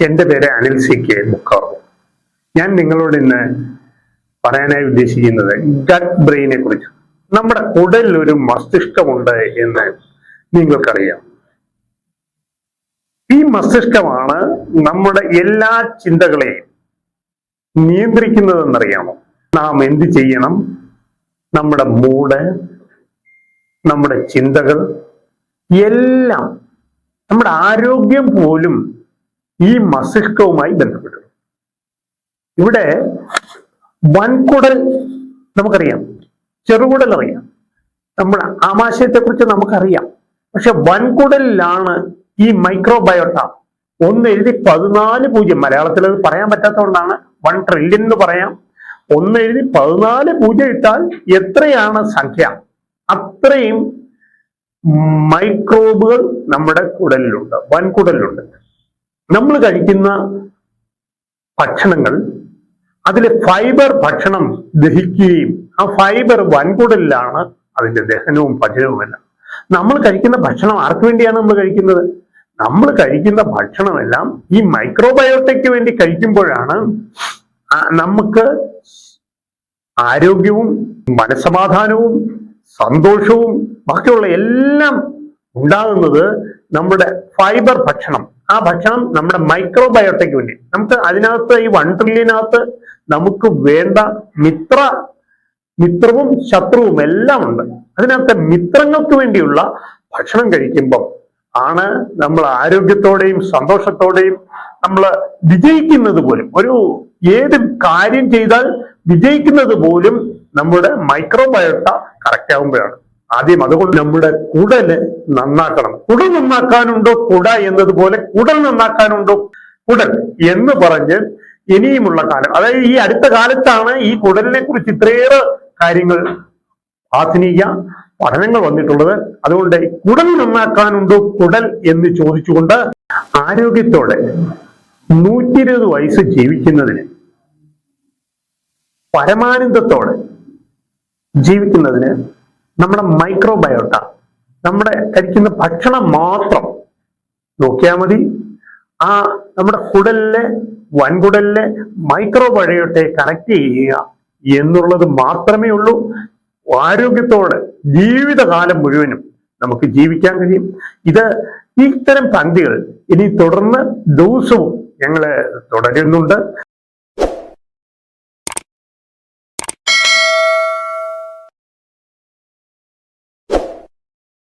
എന്റെ പേര് Anil C K മുക്കാർ ഞാൻ നിങ്ങളോട് ഇന്ന് പറയാനായി ഉദ്ദേശിക്കുന്നത് ഗട്ട് ബ്രെയിനെ കുറിച്ച്. നമ്മുടെ ഉടലിൽ ഒരു മസ്തിഷ്കമുണ്ട് എന്ന് നിങ്ങൾക്കറിയാം. ഈ മസ്തിഷ്കമാണ് നമ്മുടെ എല്ലാ ചിന്തകളെയും നിയന്ത്രിക്കുന്നതെന്നറിയാമോ? നാം എന്ത് ചെയ്യണം? നമ്മുടെ മൂഡ് നമ്മുടെ ചിന്തകൾ എല്ലാം നമ്മുടെ ആരോഗ്യം പോലും ഈ മസ്തിഷ്കവുമായി ബന്ധപ്പെട്ടു. ഇവിടെ വൻകുടൽ നമുക്കറിയാം ചെറുകുടൽ അറിയാം. നമ്മുടെ ആമാശയത്തെ കുറിച്ച് നമുക്കറിയാം. പക്ഷെ വൻകുടലിലാണ് ഈ മൈക്രോബയോട്ട. ഒന്ന് എഴുതി പതിനാല് പൂജ്യം. മലയാളത്തിൽ അത് പറയാൻ പറ്റാത്തതുകൊണ്ടാണ് വൺ ട്രില്യൺ എന്ന് പറയാം. ഒന്ന് എഴുതി പതിനാല് പൂജ്യം ഇട്ടാൽ എത്രയാണ് സംഖ്യ? അത്രയും മൈക്രോബുകൾ നമ്മുടെ കുടലിലുണ്ട് വൻകുടലിലുണ്ട്. നമ്മൾ കഴിക്കുന്ന ഭക്ഷണങ്ങൾ അതിലെ ഫൈബർ ഭക്ഷണം ദഹിക്കുകയും ആ ഫൈബർ വൻകുടലിലാണ് അതിന്റെ ദഹനവും പചനവുമെല്ലാം നമ്മൾ കഴിക്കുന്ന ഭക്ഷണം ആർക്ക് വേണ്ടിയാണ് നമ്മൾ കഴിക്കുന്നത്? നമ്മൾ കഴിക്കുന്ന ഭക്ഷണമെല്ലാം ഈ മൈക്രോബയോട്ടയ്ക്ക് വേണ്ടി കഴിക്കുമ്പോഴാണ് നമുക്ക് ആരോഗ്യവും മനസമാധാനവും സന്തോഷവും ബാക്കിയുള്ള എല്ലാം ഉണ്ടാകുന്നത് നമ്മുടെ ഫൈബർ ഭക്ഷണം ആ ഭക്ഷണം നമ്മുടെ മൈക്രോബയോട്ടയ്ക്ക് വേണ്ടി. നമുക്ക് അതിനകത്ത് ഈ വൺ ട്രില്യനകത്ത് നമുക്ക് വേണ്ട മിത്ര മിത്രവും ശത്രുവും എല്ലാം ഉണ്ട്. അതിനകത്ത് മിത്രങ്ങൾക്ക് വേണ്ടിയുള്ള ഭക്ഷണം കഴിക്കുമ്പം ആണ് നമ്മൾ ആരോഗ്യത്തോടെയും സന്തോഷത്തോടെയും നമ്മൾ വിജയിക്കുന്നത് പോലും. ഒരു ഏത് കാര്യം ചെയ്താൽ വിജയിക്കുന്നത് പോലും നമ്മുടെ മൈക്രോബയോട്ട കറക്റ്റ് ആകുമ്പോഴാണ് ആദ്യം അതുകൊണ്ട് നമ്മുടെ കുടൽ നന്നാക്കണം. കുടൽ നന്നാക്കാനുണ്ടോ? കുട എന്നതുപോലെ കുടൽ നന്നാക്കാനുണ്ടോ? കുടൽ എന്ന് പറഞ്ഞ് ഇനിയുമുള്ള കാലം. അതായത് ഈ അടുത്ത കാലത്താണ് ഈ കുടലിനെ കുറിച്ച് ഇത്രയേറെ കാര്യങ്ങൾ ആധുനിക പഠനങ്ങൾ വന്നിട്ടുള്ളത്. അതുകൊണ്ട് കുടൽ നന്നാക്കാനുണ്ടോ? കുടൽ എന്ന് ചോദിച്ചുകൊണ്ട് ആരോഗ്യത്തോടെ നൂറ്റി ഇരുപത് വയസ്സ് ജീവിക്കുന്നതിന് പരമാനന്ദത്തോടെ ജീവിക്കുന്നതിന് നമ്മുടെ മൈക്രോബയോട്ട നമ്മുടെ കഴിക്കുന്ന ഭക്ഷണം മാത്രം നോക്കിയാൽ മതി. ആ നമ്മുടെ കുടലിലെ വൻകുടലിലെ മൈക്രോബയോട്ടയെ കണക്ട് ചെയ്യുക എന്നുള്ളത് മാത്രമേ ഉള്ളൂ. ആരോഗ്യത്തോടെ ജീവിതകാലം മുഴുവനും നമുക്ക് ജീവിക്കാൻ കഴിയും. ഇത് ഇത്തരം പന്തികൾ ഇനി തുടർന്ന് ദിവസവും ഞങ്ങൾ തുടരുന്നുണ്ട്.